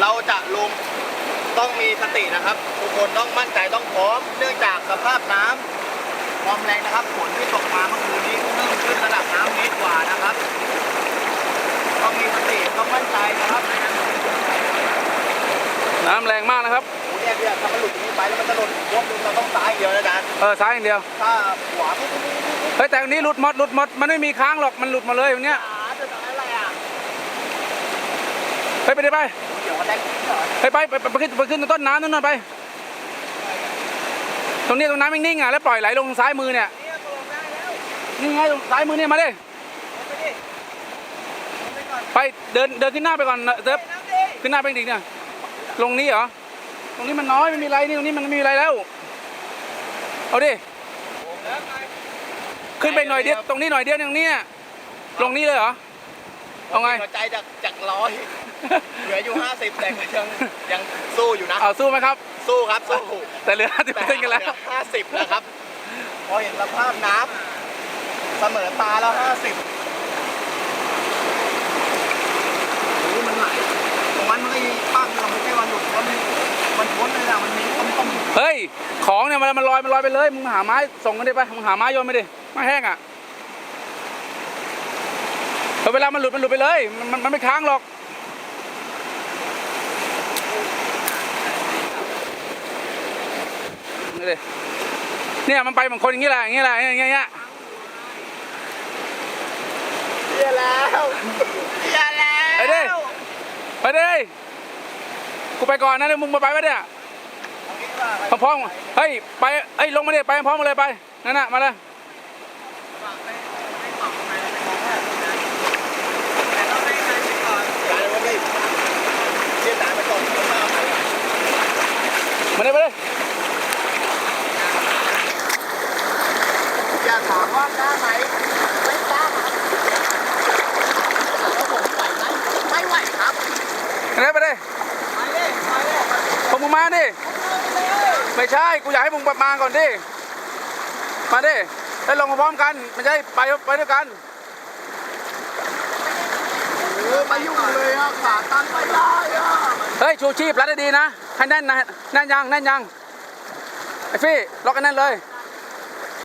เราจะลงต้องมีสตินะครับ ทุกคนต้องมั่นใจต้องพร้อม เนื่องจากสภาพน้ำความแรงนะครับฝนที่ตกมาเมื่อคืนนี้เพิ่มขึ้นระดับน้ำเมตรกว่านะครับ ต้องมีสติต้องมั่นใจนะครับ น้ำแรงมากนะครับโอ้เนี่ยเนี่ยถ้ามันหลุดอย่างนี้ไปแล้วมันจะหล่นพวกนึงเราต้องซ้ายอย่างเดียวนะอาจารย์เออซ้ายอย่างเดียวถ้าขวาปุ๊บปุ๊บปุ๊บปุ๊บปุ๊บเฮ้ยแต่อันนี้หลุดหมดหลุดหมดมันไม่มีค้างหรอกมันหลุดมาเลยอย่างเนี้ย ขาจะทำอะไรอะ เฮ้ยไปไปเดี๋ยวมันได้ขึ้นเหรอเฮ้ยไปไปไปขึ้นไปขึ้นต้นน้ำนั่นน่ะไป ตรงนี้ตรงน้ำนิ่งๆอะแล้วปล่อยไหลลงซ้ายมือเนี่ยเนี่ยตกลงได้แล้วนี่ไงตรงซ้ายมือเนี่ยมาดิเอาไปดิเอาไปก่อนไปเดินเดินขึ้นหน้าไปก่อนเดินน้ำดิขึ้นหน้าไปอีกเนี่ยลงนี้เหรอตรงนี้มันน้อยไม่มีอะไรนี่ตรงนี้มันไม่มีอะไรแล้ว เอาดิแล้วไงขึ้นไปหน่อยเดียวตรงนี้หน่อยเดียวตรงนี้ลงนี้เลยเหรอเอาไง หัวใจจากจากร้อย เหลืออยู่50แต่ก็ยังยังสู้อยู่นะ เอาสู้ไหมครับ สู้ครับสู้แต่เหลือห้าสิบเปอร์เซ็นต์กันแล้ว ห้าสิบนะครับ พอเห็นสภาพน้ำเสมอตาแล้ว50โอ้มันไหลตรงนั้นมันก็มีปั้งเราไม่ใช่วันหลุดเพราะมันมันพ้นเลยนะมันมีต้มต้มเฮ้ย ของเนี่ยมันมันลอยมันลอยไปเลย มึงหาไม้ส่งกันดิไป มึงหาไม้โยนไปดิไม้แห้งอะเออเวลามันหลุดมันหลุดไปเลย มันมันมันไม่ค้างหรอก นี่ดิเนี่ยมันไปเหมือนคนอย่างนี้แหละอย่างนี้แหละอย่างเงี้ยอย่างเงี้ยเสียแล้วเสียแล้วไปดิไปดิกูไปก่อนนะเดี๋ยวมึงมาไปวะเนี่ยเอางี้ดีกว่าพร้อมๆเฮ้ยไปเอ้ยลงมาดิไปพร้อมมาเลยไปนั่นน่ะมาเลยการว่าไม่เชี่ยตายไปก่อนคนมาไปอะมาเลยมาเลย อย่าถาม ว่ากล้ไหมไม่กล้าครับแล้วผมไหวไหมไม่ไหวครับมาเลยไปเลยไปเลยไปเลยพวกมึงมาดิไม่ใช่กูอยากให้มึงมาก่อนดิมาดิได้ลงมาพร้อมกันไม่ใช่ไปไปด้วยกันโอ้มายุ่งเลยอะขาตั้งไม่ได้อะเฮ้ยชูชีพรัดให้ดีนะให้แน่นนะแน่นยังแน่นยังไอ้ฟี่ล็อกกันแน่นเลย